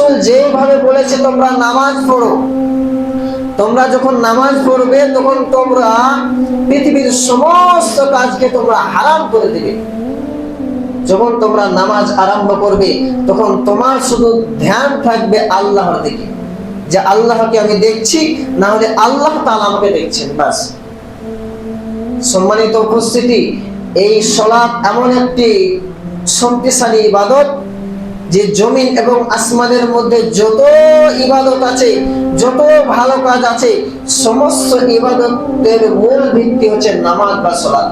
রাসূল যেভাবে বলেছে, তোমরা নামাজ পড়ো। তোমরা যখন নামাজ পড়বে, তখন তোমরা পৃথিবীর সমস্ত কাজকে তোমরা হারাম করে দিবে। যখন তোমরা নামাজ আরম্ভ করবে, তখন তোমার শুধু ধ্যান থাকবে আল্লাহর দিকে। যে আল্লাহকে আমি দেখছি, না হলে আল্লাহ তাআলা আমাকে দেখছেন, বাস। সম্মানিত উপস্থিতি, এই সলাপ এমন একটি শক্তিশালী ইবাদত যে জমিন এবং আসমানের মধ্যে যত ইবাদত আছে, যত ভালো কাজ আছে, সমস্ত ইবাদতের মূল ভিত্তি হচ্ছে নামাজ বা সলাৎ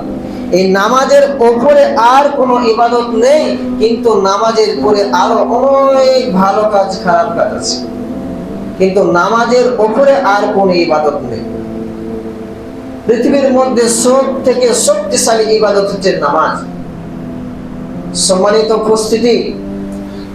এই নামাজের ওপরে আর কোনো ইবাদত নেই, কিন্তু নামাজের পরে আরও অনেক ভালো কাজ, খারাপ কাজ আছে। কিন্তু নামাজের ওপরে আর কোনো ইবাদত নেই। পৃথিবীর মধ্যে সব থেকে শক্তিশালী ইবাদত হচ্ছে নামাজ। সম্মানিত উপস্থিতি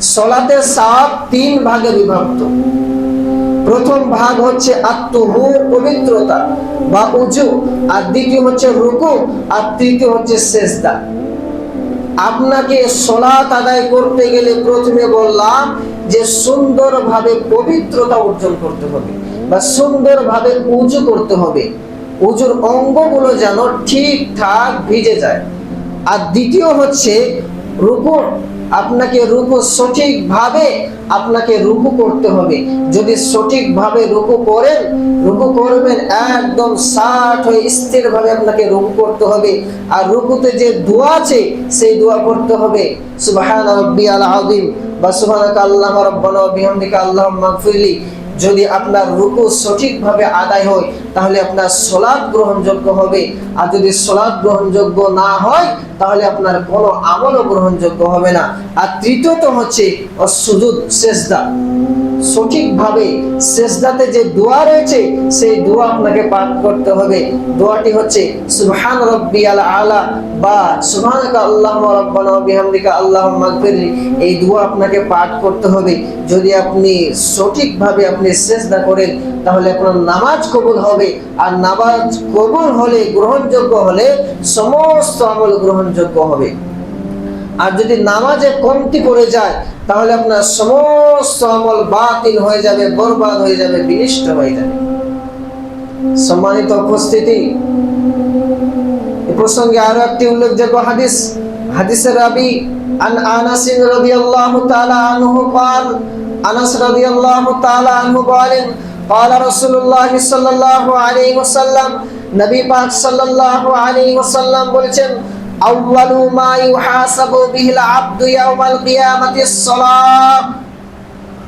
সলাতের সাপ তিন ভাগে বিভক্ত। প্রথম ভাগ হচ্ছে আত্মহুর পবিত্রতা বা উজু, আর দ্বিতীয় হচ্ছে রুকু, আর তৃতীয় হচ্ছে সেজদা। আপনাকে সলাত আদায় করতে গেলে প্রথমে বললাম যে সুন্দরভাবে পবিত্রতা অর্জন করতে হবে বা সুন্দরভাবে উজু করতে হবে। উজুর অঙ্গগুলো যেন ঠিকঠাক ভিজে যায়। আর দ্বিতীয় হচ্ছে রুকু, আপনাকে রুকু সঠিকভাবে আপনাকে রুকু করতে হবে। যদি সঠিকভাবে রুকু করেন, রুকু করবেন একদম ষাট হয়ে স্থিরভাবে আপনাকে রুকু করতে হবে। আর রুকুতে যে দোয়া আছে, সেই দোয়া করতে হবে। সুবহান রাব্বিয়াল আযীম বা সুবহানাকা আল্লাহুম্মা রাব্বানা বিহামদিকা আল্লাহুম্মা মাগফিরলি যদি আপনার রুকু সঠিকভাবে আদায় হয়, তাহলে আপনার সলাদ গ্রহণযোগ্য হবে। আর যদি সলাদ গ্রহণযোগ্য না হয়, তাহলে আপনার কোনো আমলও গ্রহণযোগ্য হবে না। আর তৃতীয়ত হচ্ছে সুজুদ সেজদা। সঠিকভাবে সেজদাতে যে দোয়া রয়েছে, সেই দোয়া আপনাকে পাঠ করতে হবে। দোয়াটি হচ্ছে, সুবহান রাব্বিয়াল আলা বা, সুবহানাকা আল্লাহুম্মা রাব্বানা ওয়া বিহামদিকা আল্লাহুম্মা মাগফিরলি এই দোয়া আপনাকে পাঠ করতে হবে। যদি আপনি সঠিকভাবে আপনি সেজদা করেন, তাহলে আপনার নামাজ কবুল হবে। আর নামাজ কবুল হলে, গ্রহণযোগ্য হলে, সমস্ত আমল গ্রহণযোগ্য হবে। আর যদি নামাজে কমতি পড়ে যায়, তাহলে আপনার সমস্ত আমল বাতিল হয়ে যাবে বরবাদ হয়ে যাবে বিনিষ্ট হয়ে যাবে সম্মানিত উপস্থিতি এ প্রসঙ্গে আরো একটি উল্লেখযোগ্য হাদিস হাদিসের রাবি আন আনাস রাদিয়াল্লাহু তাআলা আনহু قال আনাস রাদিয়াল্লাহু তাআলা আনহু বলেন قال رسول الله صلى الله عليه وسلم নবী পাক সাল্লাল্লাহু আলাইহি ওয়াসাল্লাম বলেছেন আউয়ালু মা ইউহাসাবু বিহিল আবদু ইয়াউমাল কিয়ামাতিস সালাহ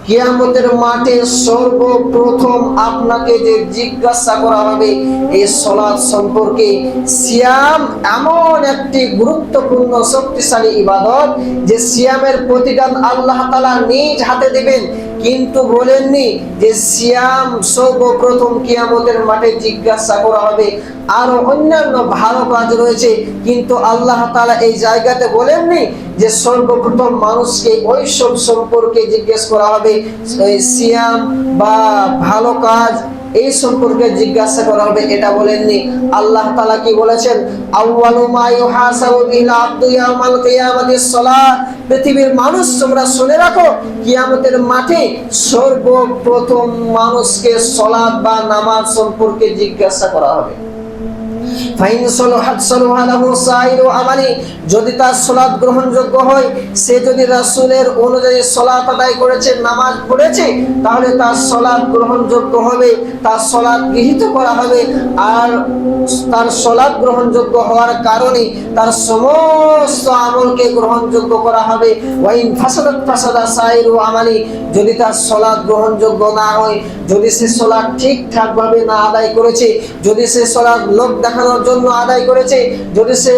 কিয়ামতের মাঠে সর্বপ্রথম আপনাকে যে জিজ্ঞাসা করা হবে, এই সলাদ সম্পর্কে সিয়াম এমন একটি গুরুত্বপূর্ণ, শক্তিশালী ইবাদত যে সিয়ামের প্রতিদান আল্লাহ তালা নিজ হাতে দিবেন। কিন্তু বলেননি যে সিয়াম সর্বপ্রথম কিয়ামতের মাঠে জিজ্ঞাসা করা হবে। আরও অন্যান্য ভালো কাজ রয়েছে, কিন্তু আল্লাহ তালা এই জায়গাতে বলেননি যে সর্বপ্রথম মানুষকে ওই সব সম্পর্কে জিজ্ঞেস করা হবে। সিয়াম বা ভালো কাজ এই সম্পর্কে জিজ্ঞাসা করা হবে, এটা বলেননি। আল্লাহ তালা কি বলেছেন? পৃথিবীর মানুষ, তোমরা শুনে রাখো, কিয়ামতের মাঠে সর্বপ্রথম মানুষকে সলাদ বা নামাজ সম্পর্কে জিজ্ঞাসা করা হবে। ফাইন সলহাত সলহা লাহু সাইরু আমালি। যদি তার গ্রহণযোগ্য হয়, সে যদি রাসূলের অনুযায়ী আদায় করেছে, নামাজ পড়েছে, তাহলে তার গ্রহণযোগ্য হবে, তার গৃহীত করা হবে। আর তার গ্রহণযোগ্য হওয়ার কারণে তার সমস্ত আমলকে গ্রহণযোগ্য করা হবে। ওয়াইন ফাসাদাত ফাসাদা সাইরু আমালি। যদি তার সলাৎ গ্রহণযোগ্য না হয়, যদি সে সলাৎ ঠিকঠাক ভাবে না আদায় করেছে, যদি সে সলাৎ লোক দেখানোর জন্য আদায় করেছে। যদি সে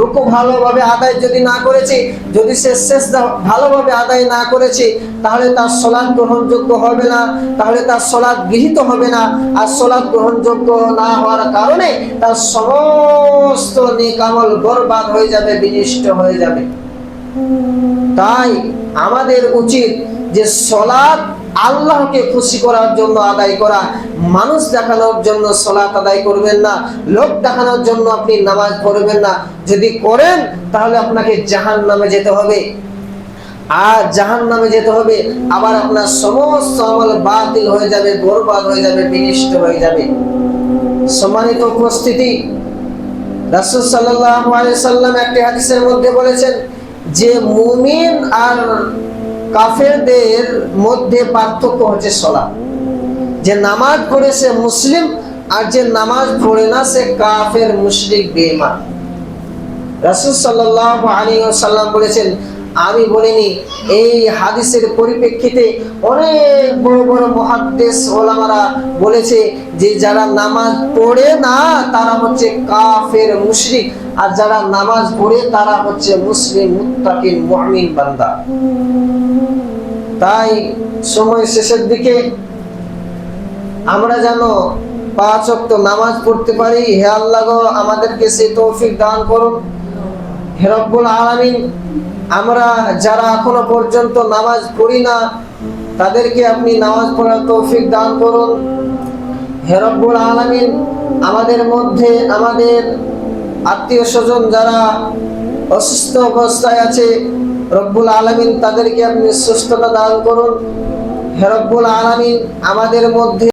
রুকু ভালোভাবে আদায় যদি না করেছে, যদি সে শেষ ভালোভাবে আদায় না করেছে, তাহলে তার সলাৎ গ্রহণযোগ্য হবে না, তাহলে তার সলাৎ গৃহীত হবে না। আর সলাদ গ্রহণযোগ্য না হওয়ার কারণে তার সমস্ত নিকামল বরবাদ হয়ে যাবে, বিনিষ্ট হয়ে যাবে। তাই আমাদের উচিত যে সলাৎ আল্লাহকে খুশি করার জন্য আদায় করা, মানুষ দেখানোর জন্য সলাত আদায় করবেন না, লোক দেখানোর জন্য আপনি নামাজ পড়বেন না। যদি করেন, তাহলে আপনাকে জাহান নামে যেতে হবে। আর জাহান নামে যেতে হবে, আবার আপনার সমস্ত আমল বাতিল হয়ে যাবে, বরবাদ হয়ে যাবে, বিনিষ্ট হয়ে যাবে। সম্মানিত উপস্থিতি, রাসূল সাল্লাম একটি হাদিসের মধ্যে বলেছেন, যে মুমিন আর কাফেরদের মধ্যে পার্থক্য হচ্ছে সলা যে নামাজ পড়ে সে মুসলিম আর যে নামাজ পড়ে না সে কাফের মুশরিক রাসূল সাল্লাল্লাহু আলাইহি ওয়াসাল্লাম বলেছেন, আমি বলিনি, এই হাদিসের পরিপ্রেক্ষিতে অনেক বড় বড় মুহাদ্দিস ওলামারা বলেছে যে যারা নামাজ পড়ে না, তারা হচ্ছে কাফের মুশরিক। আর যারা নামাজ পড়ে তারা হচ্ছে মুসলিম, মুত্তাকিন, মুমিন বান্দা। তাই সময় শেষের দিকে আমরা যেন পাঁচ ওয়াক্ত নামাজ পড়তে পারি। হে আল্লাহ আমাদেরকে সেই তৌফিক দান করুন। হে রব্বুল আলামিন, আমরা যারা এখনও পর্যন্ত নামাজ পড়ি না, তাদেরকে আপনি নামাজ পড়ার তৌফিক দান করুন। হে রব্বুল আলামিন, আমাদের মধ্যে, আমাদের আত্মীয় স্বজন যারা অসুস্থ অবস্থায় আছে, রব্বুল আলমিন তাদেরকে আপনি সুস্থতা দান করুন। হে রব্বুল আলমিন, আমাদের মধ্যে